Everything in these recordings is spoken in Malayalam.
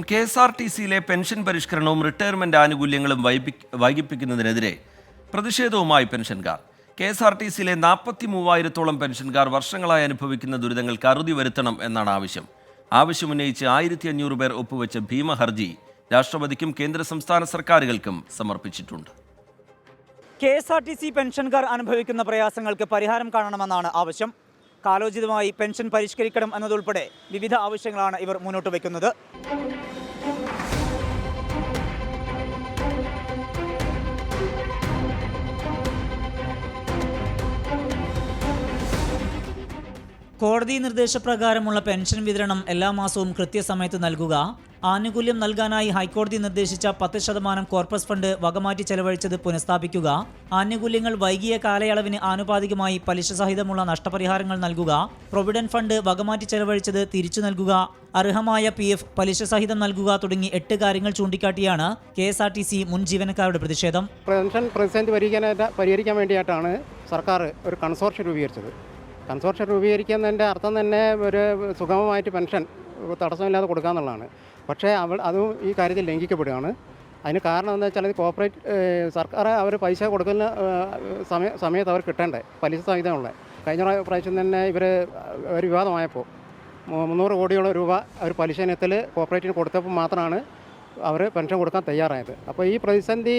കെ എസ് ആർ ടി സിയിലെ പെൻഷൻ പരിഷ്കരണവും റിട്ടയർമെന്റ് ആനുകൂല്യങ്ങളും വൈകിപ്പിക്കുന്നതിനെതിരെ പ്രതിഷേധവുമായി പെൻഷൻകാർ. കെ എസ് ആർ ടി സിയിലെ നാൽപ്പത്തി മൂവായിരത്തോളം പെൻഷൻകാർ വർഷങ്ങളായി അനുഭവിക്കുന്ന ദുരിതങ്ങൾക്ക് അറുതി വരുത്തണം എന്നാണ് ആവശ്യം. ആവശ്യമുന്നയിച്ച് ആയിരത്തി അഞ്ഞൂറ് പേർ ഒപ്പുവെച്ച ഭീമ ഹർജി രാഷ്ട്രപതിക്കും കേന്ദ്ര സംസ്ഥാന സർക്കാരുകൾക്കും സമർപ്പിച്ചിട്ടുണ്ട്. K S R T C പെൻഷൻകാർ അനുഭവിക്കുന്ന പ്രയാസങ്ങൾക്ക് പരിഹാരം കാണണമെന്നാണ് ആവശ്യം. കാലോചിതമായി പെൻഷൻ പരിഷ്കരിക്കണം എന്നതുൾപ്പെടെ വിവിധ ആവശ്യങ്ങളാണ് ഇവർ മുന്നോട്ട് വയ്ക്കുന്നത്. കോടതി നിർദ്ദേശപ്രകാരമുള്ള പെൻഷൻ വിതരണം എല്ലാ മാസവും കൃത്യസമയത്ത് നൽകുക. ആനുകൂല്യം നൽകാനായി ഹൈക്കോടതി നിർദ്ദേശിച്ച പത്ത് ശതമാനം കോർപ്പസ് ഫണ്ട് വകമാറ്റി ചെലവഴിച്ചത് പുനഃസ്ഥാപിക്കുക. ആനുകൂല്യങ്ങൾ വൈകിയ കാലയളവിന് ആനുപാതികമായി പലിശ സഹിതമുള്ള നഷ്ടപരിഹാരങ്ങൾ നൽകുക. പ്രൊവിഡന്റ് ഫണ്ട് വകമാറ്റി ചെലവഴിച്ചത് തിരിച്ചു നൽകുക. അർഹമായ പി എഫ് പലിശ സഹിതം നൽകുക തുടങ്ങി എട്ട് കാര്യങ്ങൾ ചൂണ്ടിക്കാട്ടിയാണ് K S R T C മുൻ ജീവനക്കാരുടെ പ്രതിഷേധം. പെൻഷൻ പ്രതിസന്ധി പരിഹരിക്കാൻ വേണ്ടിയിട്ടാണ് സർക്കാർ ഒരു കൺസോർഷ്യം രൂപീകരിച്ചത്. കൺസോർഷ്യം രൂപീകരിക്കുന്നതിന്റെ അർത്ഥം തന്നെ ഒരു സുഗമമായിട്ട് പെൻഷൻ തടസ്സമില്ലാതെ കൊടുക്കുക എന്നുള്ളതാണ് പക്ഷേ അവൾ അതും ഈ കാര്യത്തിൽ ലംഘിക്കപ്പെടുകയാണ്. അതിന് കാരണം എന്താ വെച്ചാൽ ഇത് കോപ്പറേറ്റ് സർക്കാർ അവർ പൈസ കൊടുക്കുന്ന സമയ സമയത്ത് അവർ കിട്ടേണ്ടേ? പലിശ സഹിതമുള്ള കഴിഞ്ഞ പ്രാ- പ്രാവശ്യം തന്നെ ഇവർ ഒരു വിവാദമായപ്പോൾ മുന്നൂറ് കോടിയോളം രൂപ അവർ പലിശ ഇനത്തിൽ കോപ്പറേറ്റിന് കൊടുത്തപ്പോൾ മാത്രമാണ് അവർ പെൻഷൻ കൊടുക്കാൻ തയ്യാറായത്. അപ്പോൾ ഈ പ്രതിസന്ധി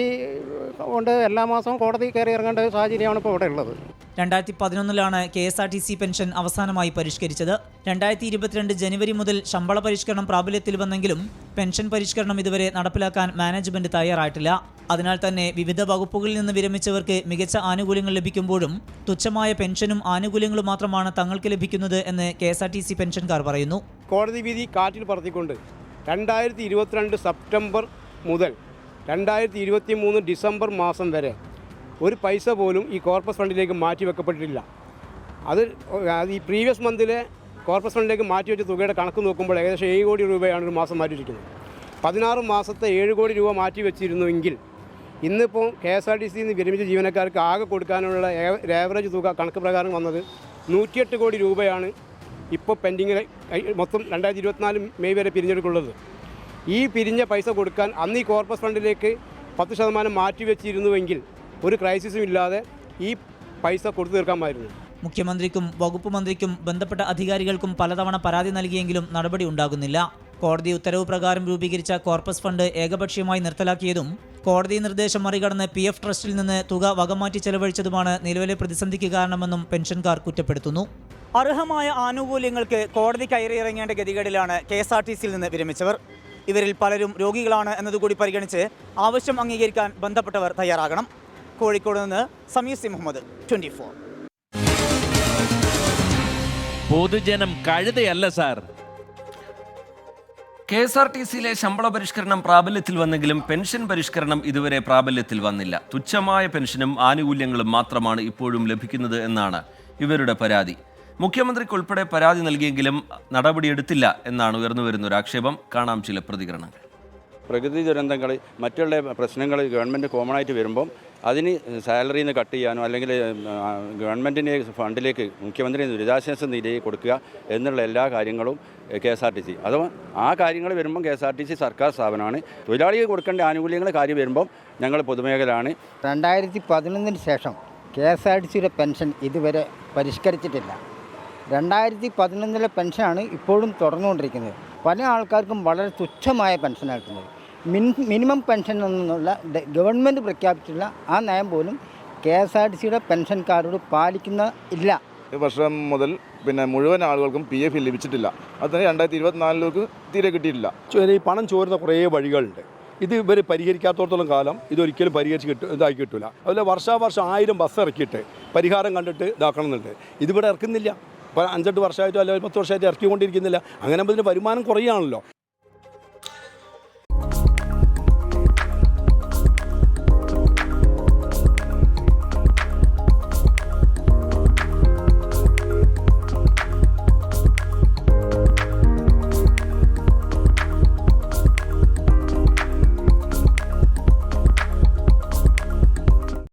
കൊണ്ട് എല്ലാ മാസവും കോടതി കയറി ഇറങ്ങേണ്ട ഒരു സാഹചര്യമാണ് ഇപ്പോൾ ഇവിടെ ഉള്ളത്. രണ്ടായിരത്തി പതിനൊന്നിലാണ് K S R T C pension അവസാനമായി പരിഷ്കരിച്ചത്. രണ്ടായിരത്തി ഇരുപത്തിരണ്ട് ജനുവരി മുതൽ ശമ്പള പരിഷ്കരണം പ്രാബല്യത്തിൽ വന്നെങ്കിലും പെൻഷൻ പരിഷ്കരണം ഇതുവരെ നടപ്പിലാക്കാൻ മാനേജ്മെന്റ് തയ്യാറായിട്ടില്ല. അതിനാൽ തന്നെ വിവിധ വകുപ്പുകളിൽ നിന്ന് വിരമിച്ചവർക്ക് മികച്ച ആനുകൂല്യങ്ങൾ ലഭിക്കുമ്പോഴും തുച്ഛമായ പെൻഷനും ആനുകൂല്യങ്ങളും മാത്രമാണ് തങ്ങൾക്ക് ലഭിക്കുന്നത് എന്ന് K S R T C പെൻഷൻകാർ പറയുന്നു. കോടതി വിധി കാറ്റിൽ പറത്തിക്കൊണ്ട് രണ്ടായിരത്തി ഇരുപത്തിരണ്ട് സെപ്റ്റംബർ മുതൽ രണ്ടായിരത്തി ഇരുപത്തി മൂന്ന് ഡിസംബർ മാസം വരെ ഒരു പൈസ പോലും ഈ കോർപ്പസ് ഫണ്ടിലേക്ക് മാറ്റി വെക്കപ്പെട്ടിട്ടില്ല. അത് ഈ പ്രീവിയസ് മന്തിലെ കോർപ്പസ് ഫണ്ടിലേക്ക് മാറ്റി വെച്ച തുകയുടെ കണക്ക് നോക്കുമ്പോൾ ഏകദേശം ഏഴ് കോടി രൂപയാണ് ഒരു മാസം മാറ്റിയിരിക്കുന്നത് പതിനാറ് മാസത്തെ ഏഴ് കോടി രൂപ മാറ്റി വെച്ചിരുന്നുവെങ്കിൽ ഇന്നിപ്പോൾ കെ എസ് ആർ ടി സിയിൽ നിന്ന് വിരമിച്ച ജീവനക്കാർക്ക് ആകെ കൊടുക്കാനുള്ള ഏവറേജ് തുക കണക്ക് പ്രകാരം വന്നത് നൂറ്റിയെട്ട് കോടി രൂപയാണ് ഇപ്പോൾ പെൻഡിങ്ങിൽ മൊത്തം രണ്ടായിരത്തി ഇരുപത്തിനാല് മെയ് വരെ പിരിഞ്ഞെടുക്കുള്ളത്. ഈ പിരിഞ്ഞ പൈസ കൊടുക്കാൻ അന്ന് ഈ കോർപ്പസ് ഫണ്ടിലേക്ക് പത്ത് ശതമാനം മാറ്റി വെച്ചിരുന്നുവെങ്കിൽ ഒരു ക്രൈസിസും ഇല്ലാതെ ഈ പൈസ കൊടുത്തു തീർക്കാമായിരുന്നു. മുഖ്യമന്ത്രിക്കും വകുപ്പ് മന്ത്രിക്കും ബന്ധപ്പെട്ട അധികാരികൾക്കും പലതവണ പരാതി നൽകിയെങ്കിലും നടപടി ഉണ്ടാകുന്നില്ല. കോടതി ഉത്തരവ് പ്രകാരം രൂപീകരിച്ച കോർപ്പസ് ഫണ്ട് ഏകപക്ഷീയമായി നിർത്തലാക്കിയതും കോടതി നിർദ്ദേശം മറികടന്ന് പി എഫ് ട്രസ്റ്റിൽ നിന്ന് തുക വകമാറ്റി ചെലവഴിച്ചതുമാണ് നിലവിലെ പ്രതിസന്ധിക്ക് കാരണമെന്നും പെൻഷൻകാർ കുറ്റപ്പെടുത്തുന്നു. അർഹമായ ആനുകൂല്യങ്ങൾക്ക് കോടതി കയറിയിറങ്ങേണ്ട ഗതികേടിലാണ് കെ എസ് ആർ ടി സിയിൽ നിന്ന് വിരമിച്ചവർ. ഇവരിൽ പലരും രോഗികളാണ് എന്നതുകൂടി പരിഗണിച്ച് ആവശ്യം അംഗീകരിക്കാൻ ബന്ധപ്പെട്ടവർ തയ്യാറാകണം. കോഴിക്കോട് നിന്ന് Sameer C Muhammad twenty four. പൊതുജനം കഴുതയല്ല sir. K S R T സിയിലെ ശമ്പള പരിഷ്കരണം പ്രാബല്യത്തിൽ വന്നെങ്കിലും പെൻഷൻ പരിഷ്കരണം ഇതുവരെ പ്രാബല്യത്തിൽ വന്നില്ല. തുച്ഛമായ പെൻഷനും ആനുകൂല്യങ്ങളും മാത്രമാണ് ഇപ്പോഴും ലഭിക്കുന്നത് എന്നാണ് ഇവരുടെ പരാതി. മുഖ്യമന്ത്രിക്കുൾപ്പെടെ പരാതി നൽകിയെങ്കിലും നടപടിയെടുത്തില്ല എന്നാണ് ഉയർന്നുവരുന്ന ഒരു ആക്ഷേപം. കാണാം ചില പ്രതികരണങ്ങൾ. പ്രകൃതി ദുരന്തങ്ങൾ മറ്റുള്ള പ്രശ്നങ്ങൾ ഗവൺമെന്റ് കോമൺ ആയിട്ട് വരുമ്പം അതിന് സാലറിയിൽ നിന്ന് കട്ട് ചെയ്യാനോ അല്ലെങ്കിൽ ഗവൺമെന്റിന്റെ ഫണ്ടിലേക്ക് മുഖ്യമന്ത്രി ദുരിതാശ്വാസ നിധിയിൽ കൊടുക്കുക എന്നുള്ള എല്ലാ കാര്യങ്ങളും K S R T C. അഥവാ ആ കാര്യങ്ങൾ വരുമ്പം K S R T C സർക്കാർ സ്ഥാപനമാണ്. തൊഴിലാളികൾ കൊടുക്കേണ്ട ആനുകൂല്യങ്ങൾ കാര്യം വരുമ്പം ഞങ്ങൾ പൊതുമേഖലയാണ്. രണ്ടായിരത്തി പതിനൊന്നിന് ശേഷം കെ എസ് ആർ ടി സിയുടെ പെൻഷൻ ഇതുവരെ പരിഷ്കരിച്ചിട്ടില്ല. രണ്ടായിരത്തി പതിനൊന്നിലെ പെൻഷനാണ് ഇപ്പോഴും തുടർന്നുകൊണ്ടിരിക്കുന്നത്. പല ആൾക്കാർക്കും വളരെ തുച്ഛമായ പെൻഷനാണ് മിൻ മിനിമം പെൻഷൻ എന്നുള്ള ഗവൺമെന്റ് പ്രഖ്യാപിച്ചിട്ടുള്ള ആ നയം പോലും കെ എസ് ആർ ടി സിയുടെ പെൻഷൻകാരോട് പാലിക്കുന്ന ഇല്ല. ഈ വർഷം മുതൽ പിന്നെ മുഴുവൻ ആളുകൾക്കും പി എഫ് ലഭിച്ചിട്ടില്ല. അത് തന്നെ രണ്ടായിരത്തി ഇരുപത്തിനാലിലേക്ക് തീരെ കിട്ടിയിട്ടില്ല ഈ പണം ചോരുന്ന കുറേ വഴികളുണ്ട്. ഇത് ഇവർ പരിഹരിക്കാത്തോടത്തോളം കാലം ഇതൊരിക്കലും പരിഹരിച്ച് കിട്ടും ഇതാക്കി കിട്ടില്ല അതുപോലെ വർഷാവർഷം ആയിരം ബസ് ഇറക്കിയിട്ട് പരിഹാരം കണ്ടിട്ട് ഇതാക്കണം എന്നുണ്ട്. ഇതിവിടെ ഇറക്കുന്നില്ല. ഇപ്പോൾ അഞ്ചെട്ട് വർഷമായിട്ടോ അല്ലെങ്കിൽ പത്ത് വർഷമായിട്ടോ ഇറക്കിക്കൊണ്ടിരിക്കുന്നില്ല. അങ്ങനെ ആകുമ്പോൾ ഇതിന് വരുമാനം കുറയുകയാണല്ലോ.